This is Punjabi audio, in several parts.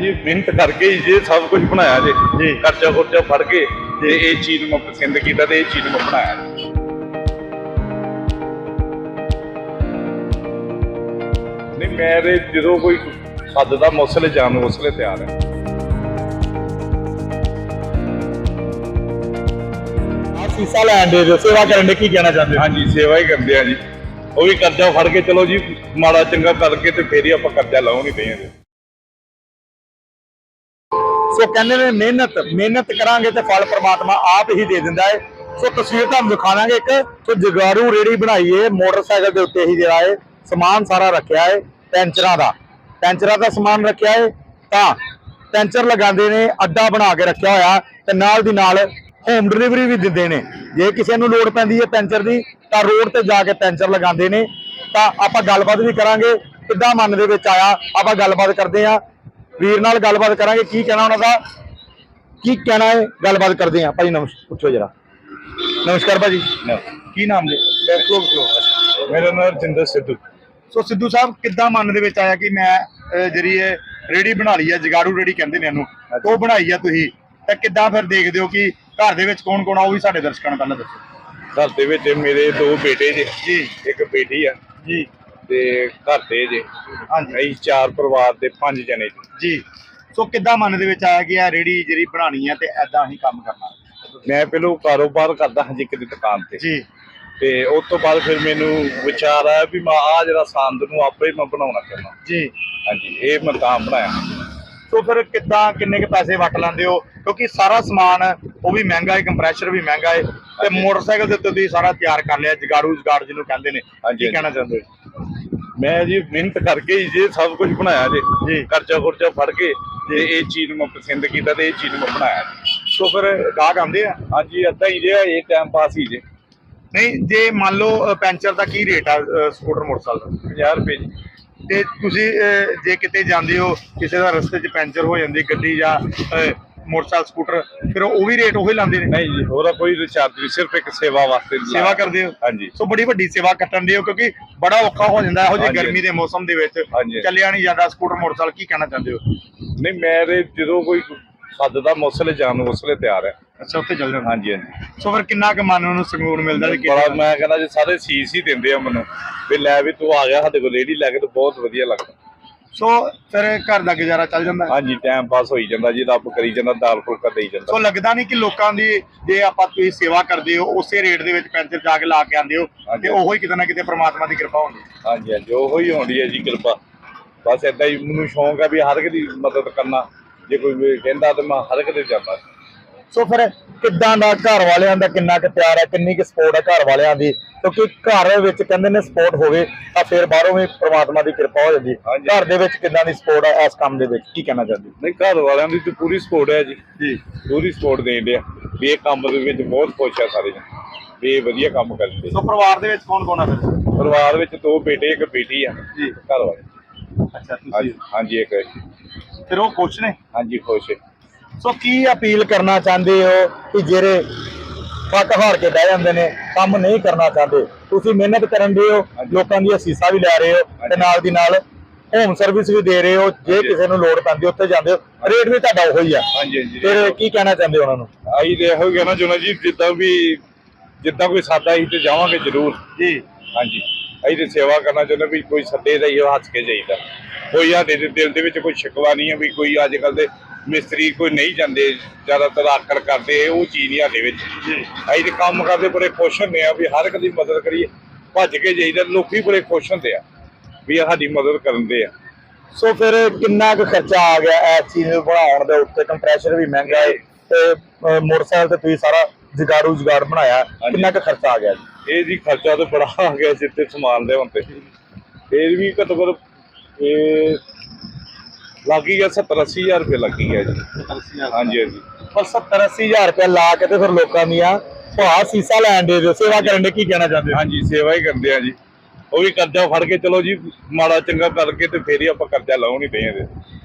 ਜੀ ਮਿਹਨਤ ਕਰਕੇ ਹੀ ਜੇ ਸਭ ਕੁਝ ਬਣਾਇਆ ਜੇ ਜੀ। ਖਰਚਾ ਖੁਰਚਾ ਫੜ ਕੇ ਤੇ ਇਹ ਚੀਜ਼ ਨੂੰ ਮੈਂ ਪਸੰਦ ਕੀਤਾ ਤੇ ਇਹ ਚੀਜ਼ ਨੂੰ ਮੈਂ ਬਣਾਇਆ। ਜੀ। ਨਹੀਂ ਮੇਰੇ ਜਦੋਂ ਕੋਈ ਹੱਦ ਦਾ ਮੌਸਲੇ ਜਾਣ ਨੂੰ ਉਸਲੇ ਤਿਆਰ ਹੈ। ਸੀਸਾ ਲੈਣ ਦੇ ਦਿਓ, ਸੇਵਾ ਕਰਨ ਦੇ ਕੀ ਕਹਿਣਾ ਚਾਹੁੰਦੇ ਹੋ? ਹਾਂਜੀ ਸੇਵਾ ਹੀ ਕਰਦੇ ਆ ਜੀ। ਉਹ ਵੀ ਕਰਜ਼ਾ ਫੜ ਕੇ ਚਲੋ ਜੀ ਮਾੜਾ ਚੰਗਾ ਕਰਕੇ ਤੇ ਫੇਰ ਹੀ ਆਪਾਂ ਕਰਜ਼ਾ ਲਾਉਣੀ ਪਈ ਜੀ। ਸੋ ਕਹਿੰਦੇ ਨੇ ਮਿਹਨਤ ਮਿਹਨਤ ਕਰਾਂਗੇ ਤੇ ਫਲ ਪ੍ਰਮਾਤਮਾ ਆਪ ਹੀ ਦੇ ਦਿੰਦਾ ਹੈ। ਸੋ ਤਸਵੀਰ ਤੁਹਾਨੂੰ ਦਿਖਾਵਾਂਗੇ ਇੱਕ, ਸੋ ਜਗਾਰੂ ਰੇੜੀ ਬਣਾਈ ਏ ਮੋਟਰਸਾਈਕਲ ਦੇ ਉੱਤੇ ਹੀ ਜਿਹੜਾ ਹੈ, ਸਮਾਨ ਸਾਰਾ ਰੱਖਿਆ ਹੈ ਪੈਂਚਰਾਂ ਦਾ। ਪੈਂਚਰਾਂ ਦਾ ਸਮਾਨ ਰੱਖਿਆ ਹੈ, ਤਾਂ ਪੈਂਚਰ ਲਗਾਉਂਦੇ ਨੇ, ਅੱਡਾ ਬਣਾ ਕੇ ਰੱਖਿਆ ਹੋਇਆ, ਤੇ ਨਾਲ ਦੀ ਨਾਲ ਹੋਮ ਡਿਲੀਵਰੀ ਵੀ ਦਿੰਦੇ ਨੇ। ਜੇ ਕਿਸੇ ਨੂੰ ਲੋੜ ਪੈਂਦੀ ਹੈ ਪੈਂਚਰ ਦੀ, ਤਾਂ ਰੋਡ ਤੇ ਜਾ ਕੇ ਪੈਂਚਰ ਲਗਾਉਂਦੇ ਨੇ। ਤਾਂ ਆਪਾਂ ਗੱਲਬਾਤ ਵੀ ਕਰਾਂਗੇ, ਕਿੱਦਾਂ ਮਨ ਦੇ ਵਿੱਚ ਆਇਆ, ਆਪਾਂ ਗੱਲਬਾਤ ਕਰਦੇ ਹਾਂ। ਵੀਰ ਨਾਲ ਗੱਲਬਾਤ ਕਰਾਂਗੇ ਕੀ ਕਹਿਣਾ ਉਹਨਾਂ ਦਾ? ਕੀ ਕਹਿਣਾ ਹੈ? ਗੱਲਬਾਤ ਕਰਦੇ ਹਾਂ। ਭਾਈ ਨਮਸਕਾਰ ਪੁੱਛੋ ਜਰਾ। ਨਮਸਕਾਰ ਭਾਜੀ। ਕੀ ਨਾਮ ਜੀ? ਮੇਰਾ ਨਾਮ ਜਿੰਦਰ ਸਿੱਧੂ। ਸੋ ਸਿੱਧੂ ਸਾਹਿਬ ਕਿੱਦਾਂ ਮਨ ਦੇ ਵਿੱਚ ਆਇਆ ਕਿ ਮੈਂ ਜਿਹੜੀ ਇਹ ਰੇੜੀ ਬਣਾ ਲਈ ਹੈ ਜਗਾੜੂ ਰੇੜੀ ਕਹਿੰਦੇ ਨੇ ਇਹਨੂੰ ਉਹ ਬਣਾਈ ਆ ਤੁਸੀਂ? ਤਾਂ ਕਿੱਦਾਂ ਫਿਰ ਦੇਖਦੇ ਹੋ ਕਿ ਘਰ ਦੇ ਵਿੱਚ ਕੌਣ ਕੌਣ ਆ ਉਹ ਵੀ ਸਾਡੇ ਦਰਸ਼ਕਾਂ ਨੂੰ ਪਹਿਲਾਂ ਦੱਸੋ। ਘਰ ਦੇ ਵਿੱਚ ਮੇਰੇ ਦੋ ਬੇਟੇ ਜੀ। ਇੱਕ ਬੇਟੀ ਆ। ਜੀ। ਤੇ ਘਰ ਦੇ ਜੇ। ਹਾਂਜੀ। ਅਸੀਂ ਚਾਰ ਪਰਿਵਾਰ ਦੇ ਪੰਜ ਜਣੇ ਜੀ। ਜੀ। ਸੋ ਕਿੱਦਾਂ ਮਨ ਦੇ ਵਿੱਚ ਆਇਆ ਕਿ ਇਹ ਰੇੜੀ ਜਿਹੜੀ ਬਣਾਣੀ ਹੈ ਤੇ ਐਦਾਂ ਹੀ ਕੰਮ ਕਰਨਾ? ਮੈਂ ਪਹਿਲੋਂ ਕਾਰੋਬਾਰ ਕਰਦਾ ਹਾਂ ਜੀ ਕਿਤੇ ਦੁਕਾਨ ਤੇ। ਜੀ। ਤੇ ਉਸ ਤੋਂ ਬਾਅਦ ਫਿਰ ਮੈਨੂੰ ਵਿਚਾਰ ਆਇਆ ਵੀ ਮੈਂ ਆ ਜਿਹੜਾ ਸੰਦ ਨੂੰ ਆਪੇ ਮੈਂ ਬਣਾਉਣਾ ਚਾਹੁੰਦਾ। ਜੀ। ਹਾਂਜੀ ਇਹ ਮੈਂ ਤਾਂ ਬਣਾਇਆ। ਸੋ ਫਿਰ ਕਿੱਦਾਂ ਕਿੰਨੇ ਕੁ ਪੈਸੇ ਵਟ ਲੈਂਦੇ ਹੋ? ਕਿਉਂਕਿ ਸਾਰਾ ਸਮਾਨ ਉਹ ਵੀ ਮਹਿੰਗਾ ਹੈ ਕੰਪਰੈਸ਼ਰ ਵੀ ਮਹਿੰਗਾ ਹੈ ਤੇ ਮੋਟਰਸਾਈਕਲ ਦੇ ਉੱਤੇ ਤੁਸੀਂ ਸਾਰਾ ਤਿਆਰ ਕਰ ਲਿਆ ਜਗਾਰੂ ਜਗਾੜ ਜਿਹਨੂੰ ਕਹਿੰਦੇ ਨੇ। ਕੀ ਕਹਿਣਾ ਚਾਹੁੰਦੇ ਹੋ? ਮੈਂ ਜੀ ਮਿਹਨਤ ਕਰਕੇ ਹੀ ਜੇ ਸਭ ਕੁਝ ਬਣਾਇਆ ਜੇ ਜੀ। ਖਰਚਾ ਖੁਰਚਾ ਫੜ ਕੇ ਤੇ ਇਹ ਚੀਜ਼ ਨੂੰ ਮੈਂ ਪਸੰਦ ਕੀਤਾ ਤੇ ਇਹ ਚੀਜ਼ ਨੂੰ ਮੈਂ ਬਣਾਇਆ ਜੀ। ਸੋ ਫਿਰ ਗਾਹਕ ਆਉਂਦੇ ਆ? ਹਾਂਜੀ ਏਦਾਂ ਹੀ ਜੇ ਇਹ ਟਾਈਮ ਪਾਸ ਹੀ ਜੇ। ਨਹੀਂ ਜੇ ਮੰਨ ਲਓ ਪੈਂਚਰ ਦਾ ਕੀ ਰੇਟ ਆ ਸਕੂਟਰ ਮੋਟਰਸਾਈਕਲ ਦਾ? 50 ਰੁਪਏ ਜੀ। ਤੇ ਤੁਸੀਂ ਜੇ ਕਿਤੇ ਜਾਂਦੇ ਹੋ ਕਿਸੇ ਦਾ ਰਸਤੇ 'ਚ ਪੈਂਚਰ ਹੋ ਜਾਂਦੀ ਗੱਡੀ ਜਾਂ ਮੋਟਰਸਾਈਕਲ ਸਕੂਟਰ ਫਿਰ ਉਹ ਵੀ ਰੇਟ ਉਹੀ ਲਾਉਂਦੇ ਨੇ ਨਹੀਂ ਜੀ ਉਹਦਾ ਕੋਈ ਰਿਚਾਰਜ ਨਹੀਂ ਸਿਰਫ ਇੱਕ ਸੇਵਾ ਵਾਸਤੇ। ਸੇਵਾ ਕਰਦੇ ਹੋ ਹਾਂਜੀ ਸੋ ਬੜੀ ਵੱਡੀ ਸੇਵਾ ਕੱਟਣ ਦੇ ਹੋ ਕਿਉਂਕਿ ਬੜਾ ਔਖਾ ਹੋ ਜਾਂਦਾ ਇਹੋ ਜਿਹੀ। ਗਰਮੀ ਦੇ ਮੌਸਮ ਦੇ ਵਿੱਚ। ਚੱਲਿਆ ਨਹੀਂ ਜਾਂਦਾ ਸਕੂਟਰ ਮੋਟਰਸਾਈਕਲ ਕੀ ਕਹਿਣਾ ਚਾਹੁੰਦੇ ਹੋ ਨਹੀਂ ਮੇਰੇ ਜਦੋਂ ਕੋਈ ਹੱਦ ਦਾ ਮੌਸਲੇ ਜਾਣ ਨੂੰ ਉਸਲੇ ਤਿਆਰ ਹੈ ਅੱਛਾ ਉੱਥੇ ਚੱਲ ਜਾਂਦਾ? ਹਾਂਜੀ ਹਾਂਜੀ। ਸੋ ਫਿਰ ਕਿੰਨਾ ਕੁ ਮਨ ਨੂੰ ਸਕੂਨ ਮਿਲਦਾ ਵੀ ਬੜਾ ਮੈਂ ਕਹਿੰਦਾ ਜੀ ਸਾਰੇ ਸੀਸ ਹੀ ਦਿੰਦੇ ਆ ਮੈਨੂੰ ਵੀ ਲੈ ਵੀ ਤੂੰ ਆ ਗਿਆ ਸਾਡੇ ਕੋਲ ਰੇੜੀ ਲੈ ਕੇ ਤੇ ਬਹੁਤ ਵਧੀਆ ਲੱਗਦਾ। ਸੋ ਫਿਰ ਘਰ ਦਾ ਗੁਜ਼ਾਰਾ ਚੱਲ ਜਾਂਦਾ? ਹੈ। ਹਾਂਜੀ ਟਾਈਮ ਪਾਸ ਹੋਈ ਜਾਂਦਾ ਜੀ ਰੱਬ ਕਰੀ ਜਾਂਦਾ ਦਾਲ ਫੁਲਕਾ ਦੇਈ ਜਾਂਦਾ। ਸੋ ਲੱਗਦਾ ਨਹੀਂ ਕਿ ਲੋਕਾਂ ਦੀ ਜੇ ਆਪਾਂ ਤੁਸੀਂ ਸੇਵਾ ਕਰਦੇ ਹੋ ਉਸੇ ਰੇਟ ਦੇ ਵਿੱਚ ਪੈਂਚਰ ਜਾ ਕੇ ਲਾ ਕੇ ਆਉਂਦੇ ਹੋ ਹਾਂਜੀ। ਤੇ ਉਹੋ ਹੀ ਕਿਤੇ ਨਾ ਕਿਤੇ ਪ੍ਰਮਾਤਮਾ ਦੀ ਕਿਰਪਾ ਹੁੰਦੀ ਹੈ। ਹਾਂਜੀ ਹਾਂਜੀ ਉਹੋ ਹੀ ਹੋਣੀ ਹੈ ਜੀ ਕਿਰਪਾ। ਬਸ ਏਦਾਂ ਹੀ ਮੈਨੂੰ ਸ਼ੌਂਕ ਹੈ ਵੀ ਹਰ ਇੱਕ ਦੀ ਮਦਦ ਕਰਨਾ ਜੇ ਕੋਈ ਵੀ ਕਹਿੰਦਾ ਤੇ ਮੈਂ ਹਰ ਇੱਕ ਦੇ ਜਾਂਦਾ। ਸੋ ਫਿਰ ਕਿੱਦਾਂ ਦਾ ਘਰ ਵਾਲਿਆਂ ਦਾ ਕਿੰਨਾ ਕੁ ਪਿਆਰ ਹੈ ਕਿੰਨੀ ਕੁ ਸਪੋਰਟ ਹੈ ਘਰ ਵਾਲਿਆਂ ਦੀ? ਕਿਉਂਕਿ ਘਰ ਵਿੱਚ ਕਹਿੰਦੇ ਨੇ ਸਪੋਰਟ ਹੋਵੇ ਤਾਂ ਫਿਰ ਬਾਹਰੋਂ ਵੀ ਪ੍ਰਮਾਤਮਾ ਦੀ ਕਿਰਪਾ ਹੋ ਜਾਂਦੀ। ਘਰ ਦੇ ਵਿੱਚ ਕਿੰਨਾ ਦੀ ਸਪੋਰਟ ਹੈ ਇਸ ਕੰਮ ਦੇ ਵਿੱਚ? ਕੀ ਕਹਿਣਾ ਚਾਹੁੰਦੇ? ਨਹੀਂ ਘਰ ਵਾਲਿਆਂ ਦੀ ਤੇ ਪੂਰੀ ਸਪੋਰਟ ਹੈ ਜੀ। ਜੀ। ਪੂਰੀ ਸਪੋਰਟ ਦੇਣ ਆ ਵੀ ਇਹ ਕੰਮ ਦੇ ਵਿੱਚ ਬਹੁਤ ਖੁਸ਼ ਆ ਸਾਰੇ ਜਣੇ। ਵੀ ਇਹ ਵਧੀਆ ਕੰਮ ਕਰਦੇ ਸੋ ਪਰਿਵਾਰ ਦੇ ਵਿੱਚ ਕੌਣ ਕੌਣ ਹੈ ਫਿਰ? ਪਰਿਵਾਰ ਵਿੱਚ ਦੋ ਬੇਟੇ ਇੱਕ ਬੇਟੀ ਆ। ਜੀ। ਘਰ ਵਾਲੇ। ਅੱਛਾ ਹਾਂਜੀ ਹਾਂਜੀ ਇੱਕ ਫਿਰ ਉਹ ਖੁਸ਼ ਨੇ? ਹਾਂਜੀ ਖੁਸ਼ ਹੈ। ਸੋ ਕੀ ਅਪੀਲ ਕਰਨਾ ਚਾਹੁੰਦੇ ਹੋ ਕਿ ਜਿਹੜੇ ਫੱਕ ਹਾਰ ਕੇ ਬਹਿ ਜਾਂਦੇ ਨੇ ਕੰਮ ਨਹੀਂ ਕਰਨਾ ਚਾਹੁੰਦੇ? ਤੁਸੀਂ ਮਿਹਨਤ ਕਰਨ ਦੇ ਹੋ। ਲੋਕਾਂ ਦੀ ਅਸੀਸਾਂ ਵੀ ਲੈ ਰਹੇ ਹੋ ਤੇ। ਨਾਲ ਦੀ ਨਾਲ ਹੋਮ ਸਰਵਿਸ ਵੀ ਦੇ ਰਹੇ ਹੋ ਜੇ। ਕਿਸੇ ਨੂੰ ਲੋੜ ਪੈਂਦੀ ਉੱਥੇ ਜਾਂਦੇ ਹੋ। ਰੇਟ ਵੀ ਤੁਹਾਡਾ ਉਹੀ ਆ। ਹਾਂਜੀ ਹਾਂਜੀ। ਫਿਰ ਕੀ ਕਹਿਣਾ ਚਾਹੁੰਦੇ ਹੋ ਉਹਨਾਂ ਨੂੰ? ਆਈ ਹੀ ਕਹਿਣਾ ਚਾਹੁੰਦਾ ਜੀ ਜਿੱਦਾਂ ਵੀ ਜਿੱਦਾਂ ਕੋਈ ਸਾਦਾ ਹੀ ਤੇ ਜਾਵਾਂਗੇ ਜ਼ਰੂਰ। ਜੀ। ਹਾਂਜੀ। ਅਸੀਂ ਤੇ ਸੇਵਾ ਕਰਨਾ ਚਾਹੁੰਦੇ ਵੀ ਕੋਈ ਸੱਦੇ ਦਾ ਹੀ ਹੱਸ ਕੇ ਜਾਈਦਾ। ਕੋਈ ਸਾਡੇ ਦੇ ਦਿਲ ਦੇ ਵਿੱਚ ਕੋਈ ਸ਼ਿਕਵਾ ਨਹੀਂ ਹੈ ਵੀ ਕੋਈ ਅੱਜ ਕੱਲ ਦੇ ਮਿਸਤਰੀ ਕੋਈ ਨਹੀਂ ਜਾਂਦੇ ਜ਼ਿਆਦਾਤਰ ਆਕੜ ਕਰਦੇ ਉਹ ਚੀਜ਼ ਨਹੀਂ ਸਾਡੇ ਵਿੱਚ। ਅਸੀਂ ਤੇ ਕੰਮ ਕਰਦੇ ਬੜੇ ਖੁਸ਼ ਹੁੰਦੇ ਆ ਵੀ ਹਰ ਇੱਕ ਦੀ ਮਦਦ ਕਰੀਏ। ਭੱਜ ਕੇ ਜਾਈਦਾ ਲੋਕੀ ਬੜੇ ਖੁਸ਼ ਹੁੰਦੇ ਆ ਵੀ ਸਾਡੀ ਮਦਦ ਕਰਨ ਦੇ ਆ। ਸੋ ਫਿਰ ਕਿੰਨਾ ਕੁ ਖਰਚਾ ਆ ਗਿਆ ਇਸ ਚੀਜ਼ ਨੂੰ ਬਣਾਉਣ ਦੇ ਉੱਤੇ? ਕੰਪਰੈਸ਼ਰ ਵੀ ਮਹਿੰਗਾ ਹੈ ਤੇ ਮੋਟਰਸਾਈਕਲ ਤੇ ਤੁਸੀਂ ਸਾਰਾ ਜਗਾੜੂ ਜਗਾੜ ਬਣਾਇਆ। ਕਿੰਨਾ ਕੁ ਖਰਚਾ ਆ ਗਿਆ ਜੀ? ਇਹ ਜੀ ਖਰਚਾ ਤਾਂ ਬੜਾ ਆ ਗਿਆ ਜਿੱਤੇ ਸਮਾਨ ਦੇ ਹੁੰਦੇ ਇਹ ਵੀ ਘੱਟੋ ਘੱਟ ਇਹ ਲੱਗ ਹੀ ਗਿਆ 70 80 ਹਜ਼ਾਰ ਰੁਪਏ ਲੱਗ ਹੀ ਜੀ। ਹਾਂਜੀ ਹਾਂਜੀ। ਪਰ 70 80000 ਰੁਪਏ ਲਾ ਕੇ ਤੇ ਫਿਰ ਲੋਕਾਂ ਦੀਆਂ ਭਾਅ ਸੀਸਾ ਲੈਣ ਦੇ ਦਿਓ। ਸੇਵਾ ਕਰਨ ਦੇ ਕੀ ਕਹਿਣਾ ਚਾਹੁੰਦੇ ਹੋ? ਹਾਂਜੀ ਸੇਵਾ ਹੀ ਕਰਦੇ ਆ ਜੀ। ਉਹ ਵੀ ਕਰਜ਼ਾ ਫੜ ਕੇ ਚਲੋ ਜੀ ਮਾੜਾ ਚੰਗਾ ਕਰਕੇ ਤੇ ਫੇਰ ਹੀ ਆਪਾਂ ਕਰਜ਼ਾ ਲਾਉਣੀ ਪਏ ਆ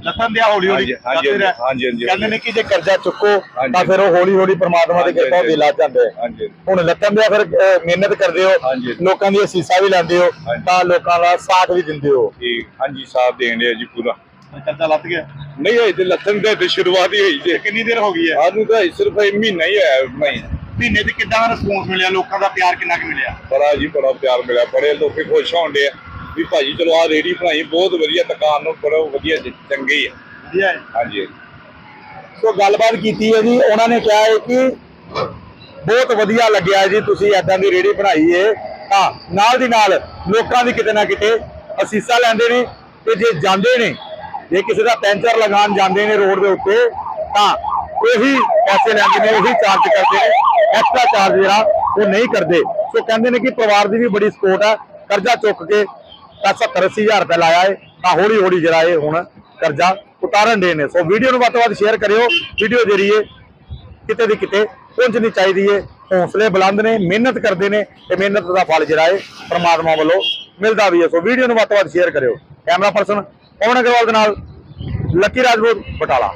ਲੱਥਨ ਦਿਆ ਹੌਲੀ ਹੌਲੀ। ਹਾਂਜੀ, ਹਾਂਜੀ, ਰਹਿ। ਹਾਂਜੀ, ਹਾਂਜੀ, ਕਹਿੰਦੇ ਨੇ ਕਿ ਜੇ ਕਰਜ਼ਾ ਚੁੱਕੋ ਤਾਂ ਹਾਂਜੀ। ਫਿਰ ਉਹ ਹੌਲੀ ਹੌਲੀ ਪ੍ਰਮਾਤਮਾ ਦੀ ਹਾਂਜੀ, ਕਿਰਪਾ ਹੁੰਦੀ ਲੱਗ ਜਾਂਦੇ। ਹਾਂਜੀ ਹੁਣ ਲੱਥਨ ਦਿਆ ਫਿਰ ਅਹ, ਮਿਹਨਤ ਕਰਦੇ ਹੋ। ਹਾਂਜੀ। ਲੋਕਾਂ ਦੀ ਅਸੀਸਾਂ ਵੀ ਲੈਂਦੇ ਹੋ ਹਾਂਜੀ। ਤਾਂ ਲੋਕਾਂ ਦਾ ਸਾਥ ਵੀ ਦਿੰਦੇ ਹੋ। ਠੀਕ। ਹਾਂਜੀ ਸਾਥ ਦੇਣ ਡਿਆ ਜੀ ਪੂਰਾ। ਕਰਜ਼ਾ ਲੱਥ ਗਿਆ? ਨਹੀਂ ਹੋਈ ਤੇ ਲੱਥਣ ਦੇ ਤੇ ਸ਼ੁਰੂਆਤ ਹੀ ਹੋਈ ਜੇ। ਕਿੰਨੀ ਦੇਰ ਹੋ ਗਈ ਹੈ? ਸਾਨੂੰ ਤਾਂ ਸਿਰਫ ਇਹ ਮਹੀਨਾ ਹੀ ਹੋਇਆ ਨਹੀਂ ਮਹੀਨੇ 'ਚ ਕਿੱਦਾਂ ਦਾ ਰਿਸਪੌਂਸ ਮਿਲਿਆ? ਲੋਕਾਂ ਦਾ ਪਿਆਰ ਕਿੰਨਾ ਕੁ ਮਿਲਿਆ? ਬੜਾ ਜੀ ਬੜਾ ਪਿਆਰ ਮਿਲਿਆ ਬੜੇ ਲੋਕੀ ਖੁਸ਼ ਹੋਣ ਦੇ ਵੀ ਭਾਜੀ ਚਲੋ ਆ ਰੇੜੀ ਬਣਾਈ ਬਹੁਤ ਵਧੀਆ ਦੁਕਾਨ ਨੂੰ ਬੜਾ ਵਧੀਆ ਜੀ, ਚੰਗੀ ਹੈ ਵਧੀਆ ਹੈ। ਹਾਂਜੀ ਸੋ ਗੱਲਬਾਤ ਕੀਤੀ ਹੈ ਜੀ ਉਹਨਾਂ ਨੇ ਕਿਹਾ ਹੈ ਕਿ ਬਹੁਤ ਵਧੀਆ ਲੱਗਿਆ ਜੀ ਤੁਸੀਂ ਐਦਾਂ ਦੀ ਰੇੜੀ ਬਣਾਈ ਹੈ ਤਾਂ ਨਾਲ ਦੀ ਨਾਲ ਲੋਕਾਂ ਦੀ ਕਿਤੇ ਨਾ ਕਿਤੇ ਅਸੀਸਾਂ ਲੈਂਦੇ ਨੇ ਤੇ ਜੇ ਜਾਂਦੇ ਨੇ ਜੇ ਕਿਸੇ ਦਾ ਪੈਂਚਰ ਲਗਾਉਣ ਜਾਂਦੇ ਨੇ ਰੋਡ ਦੇ ਉੱਤੇ, ਤਾਂ ਉਹੀ ਪੈਸੇ ਲੈਂਦੇ ਨੇ, ਉਹੀ ਚਾਰਜ ਕਰਦੇ ਨੇ। ਐਕਸਟਰਾ ਚਾਰਜ ਜਿਹੜਾ, ਉਹ ਨਹੀਂ ਕਰਦੇ। ਸੋ ਕਹਿੰਦੇ ਨੇ ਕਿ ਪਰਿਵਾਰ ਦੀ ਵੀ ਬੜੀ ਸਪੋਰਟ ਆ। ਕਰਜ਼ਾ ਚੁੱਕ ਕੇ ਤਾਂ 70 ਅੱਸੀ ਰੁਪਏ ਲਾਇਆ ਹੈ ਤਾਂ ਹੌਲੀ ਹੌਲੀ ਜਿਹੜਾ ਇਹ ਹੁਣ ਕਰਜ਼ਾ ਉਤਾਰਨ ਦੇ ਨੇ। ਸੋ ਵੀਡੀਓ ਨੂੰ ਵੱਧ ਤੋਂ ਵੱਧ ਸ਼ੇਅਰ ਕਰਿਓ। ਵੀਡੀਓ ਜਰੀਏ ਕਿਤੇ ਦੀ ਕਿਤੇ ਪਹੁੰਚਣੀ ਚਾਹੀਦੀ ਹੈ ਹੌਸਲੇ ਬੁਲੰਦ ਨੇ, ਮਿਹਨਤ ਕਰਦੇ ਨੇ ਤੇ ਮਿਹਨਤ ਦਾ ਫਲ ਜਿਹੜਾ ਹੈ ਪ੍ਰਮਾਤਮਾ ਵੱਲੋਂ ਮਿਲਦਾ ਵੀ ਹੈ ਸੋ ਵੀਡੀਓ ਨੂੰ ਵੱਧ ਤੋਂ ਵੱਧ ਸ਼ੇਅਰ ਕਰਿਓ। ਕੈਮਰਾ ਪਰਸਨ ਪਵਨ ਅਗਰਵਾਲ ਦੇ ਨਾਲ? ਲੱਕੀ ਰਾਜਪੂਤ ਬਟਾਲਾ।